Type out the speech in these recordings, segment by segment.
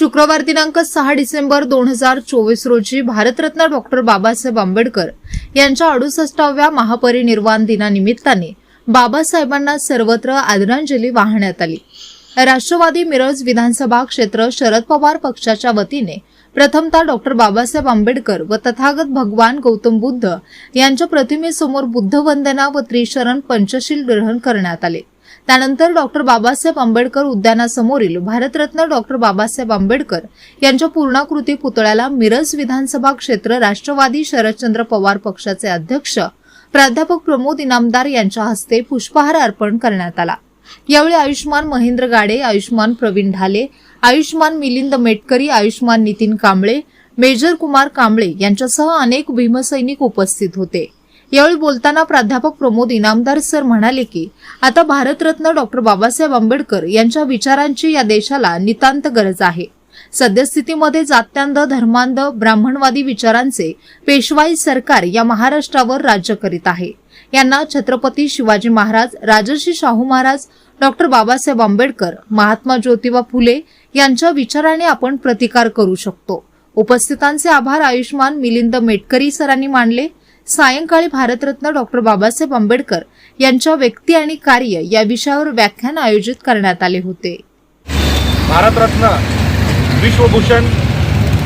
शुक्रवार दिनांक सहा डिसेंबर दोन हजार चोवीस रोजी भारतरत्न डॉक्टर बाबासाहेब आंबेडकर यांच्या अडुसष्टाव्या महापरिनिर्वाण दिनानिमित्ताने बाबासाहेबांना सर्वत्र आदरांजली वाहण्यात आली. राष्ट्रवादी मिरज विधानसभा क्षेत्र शरद पवार पक्षाच्या वतीने प्रथमतः डॉक्टर बाबासाहेब आंबेडकर व तथागत भगवान गौतम बुद्ध यांच्या प्रतिमेसमोर बुद्धवंदना व त्रिशरण पंचशील ग्रहण करण्यात आले. त्यानंतर डॉक्टर बाबासाहेब आंबेडकर उद्यानासमोरील भारतरत्न डॉक्टर बाबासाहेब आंबेडकर यांच्या पूर्णाकृती पुतळ्याला मिरज विधानसभा क्षेत्र राष्ट्रवादी शरदचंद्र पवार पक्षाचे अध्यक्ष प्राध्यापक प्रमोद इनामदार यांच्या हस्ते पुष्पहार अर्पण करण्यात आला. यावेळी आयुष्मान महेंद्र गाडे आयुष्मान प्रवीण ढाले आयुष्मान मिलिंद मेटकरी आयुष्मान नितीन कांबळे मेजर कुमार कांबळे यांच्यासह अनेक भीमसैनिक उपस्थित होते. यावेळी बोलताना प्राध्यापक प्रमोद इनामदार सर म्हणाले की आता भारतरत्न डॉक्टर बाबासाहेब आंबेडकर यांच्या विचारांची या देशाला नितांत गरज आहे. सद्यस्थितीमध्ये जात्यांध धर्मांध ब्राह्मणवादी विचारांचे पेशवाई सरकार या महाराष्ट्रावर राज्य करीत आहे. यांना छत्रपती शिवाजी महाराज राजर्षी शाहू महाराज डॉक्टर बाबासाहेब आंबेडकर महात्मा ज्योतिबा फुले यांच्या विचाराने आपण प्रतिकार करू शकतो. उपस्थितांचे आभार आयुष्मान मिलिंद मेटकरी सरांनी मानले. सायंकाळी भारतरत्न डॉक्टर बाबासाहेब आंबेडकर यांच्या व्यक्ती आणि कार्य या विषयावर व्याख्यान आयोजित करण्यात आले होते. भारतरत्न विश्वभूषण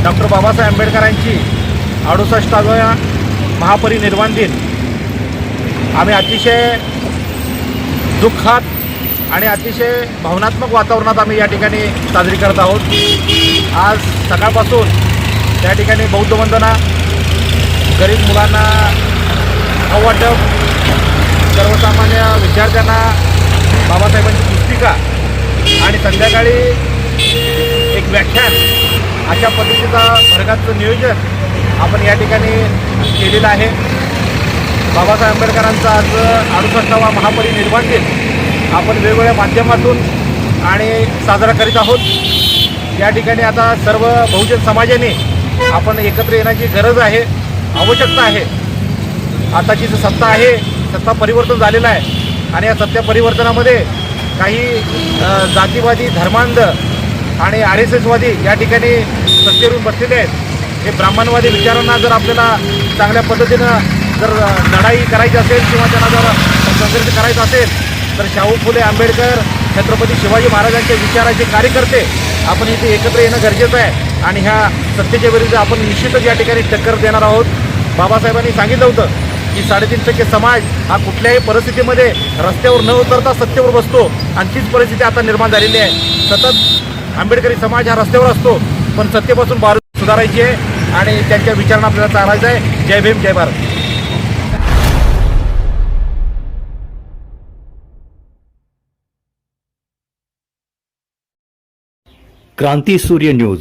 डॉक्टर बाबासाहेब आंबेडकरांची अडुसष्टाव्या महापरिनिर्वाण दिन. आम्ही अतिशय दुःखात आणि अतिशय भावनात्मक वातावरणात आम्ही या ठिकाणी साजरी करत आहोत. आज सकाळपासून त्या ठिकाणी बौद्ध वंदना गरीब मुलांना अवाटप सर्वसामान्य विद्यार्थ्यांना बाबासाहेबांची पुस्तिका आणि संध्याकाळी एक व्याख्यान अशा पद्धतीचा वर्गाचं नियोजन आपण या ठिकाणी केलेलं आहे. बाबासाहेब आंबेडकरांचा आज अडुसष्टावा महापरिनिर्वाण दिन. आपण वेगवेगळ्या माध्यमातून आणि साजरा करीत आहोत. या ठिकाणी आता सर्व बहुजन समाजाने आपण एकत्र येण्याची गरज आहे. आवश्यकता आहे. आताची जी सत्ता आहे सत्ता परिवर्तन झालेलं आहे. आणि या सत्ता परिवर्तनामध्ये काही जातीवादी धर्मांध आणि आर एस एसवादी या ठिकाणी सत्तेवरून बसलेले आहेत. हे ब्राह्मणवादी विचारांना जर आपल्याला चांगल्या पद्धतीनं जर लढाई करायची असेल किंवा त्यांना जर संघर्ष करायचा असेल तर शाहू फुले आंबेडकर छत्रपती शिवाजी महाराजांच्या विचाराचे कार्यकर्ते आपण इथे एकत्र येणं गरजेचं आहे. आणि ह्या सत्तेच्या विरुद्ध आपण निश्चितच या ठिकाणी टक्कर देणार आहोत. बाबासाहेबांनी सांगितलं होतं की साडेतीन टक्के समाज हा कुठल्याही परिस्थितीमध्ये रस्त्यावर न उतरता सत्तेवर बसतो आणि तीच परिस्थिती आता निर्माण झालेली आहे. सतत आंबेडकरी समाज हा रस्त्यावर असतो पण सत्तेपासून बार सुधारायची आहे आणि त्यांच्या विचारांना आपल्याला चालायचं आहे. जय भीम जय भारत. क्रांती सूर्य न्यूज.